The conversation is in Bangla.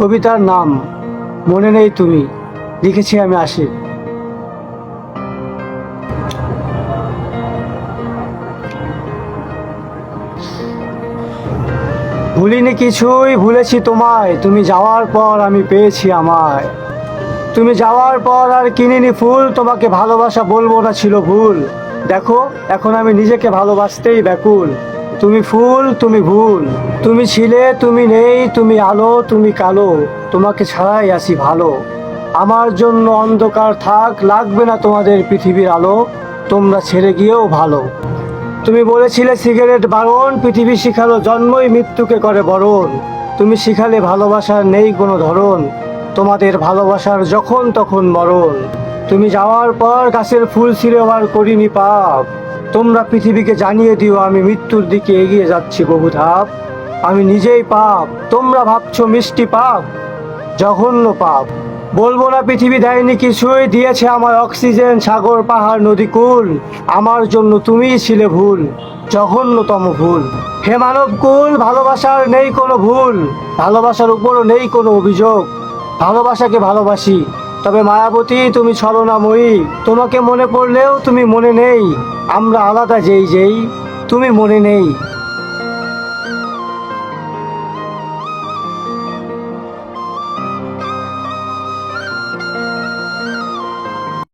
কবিতার নাম মনে নেই তুমি। লিখেছি আমি আসি ভুলিনি কিছুই, ভুলেছি তোমায়। তুমি যাওয়ার পর আমি পেয়েছি আমায়। তুমি যাওয়ার পর আর কিনিনি ফুল, তোমাকে ভালোবাসা বলব না ছিল ভুল। দেখো, এখন আমি নিজেকে ভালোবাসতেই ব্যাকুল। তুমি ফুল, তুমি ভুল। তুমি ছিলে, তুমি নেই, তুমি আলো, তুমি কালো। তোমাকে ছাড়াই আসি ভালো। আমার জন্য অন্ধকার থাক, লাগবে না তোমাদের পৃথিবীর আলো। তোমরা ছেড়ে গিয়েও ভালো। তুমি বলেছিলে সিগারেট বারণ, পৃথিবী শিখালো জন্মই মৃত্যুকে করে বরণ। তুমি শিখালে ভালোবাসার নেই কোনো ধরন তোমাদের ভালোবাসার যখন তখন মরণ। তুমি যাওয়ার পর গাছের ফুল ছিঁড়ে আর করিনি পাপ। তোমরা পৃথিবীকে জানিয়ে দিও, আমি মৃত্যুর দিকে এগিয়ে যাচ্ছি বহু ধাপ আমি নিজেই পাপ। তোমরা ভাবছ মিষ্টি পাপ? জঘন্য পাপ। বলব না, পৃথিবী দেয়নি কিছুই, দিয়েছে আমার অক্সিজেন, সাগর, পাহাড়, নদী, কুল। আমার জন্য তুমিই ছিলে ভুল, জঘন্যতম ভুল। হে মানব কুল, ভালোবাসার নেই কোনো ভুল, ভালোবাসার উপরও নেই কোনো অভিযোগ। ভালোবাসাকে ভালোবাসি। তবে মায়াবতী, তুমি ছলনাময়ী। তোমাকে মনে পড়লেও তুমি মনে নেই। আমরা আলাদা যেই যেই, তুমি মনে নেই।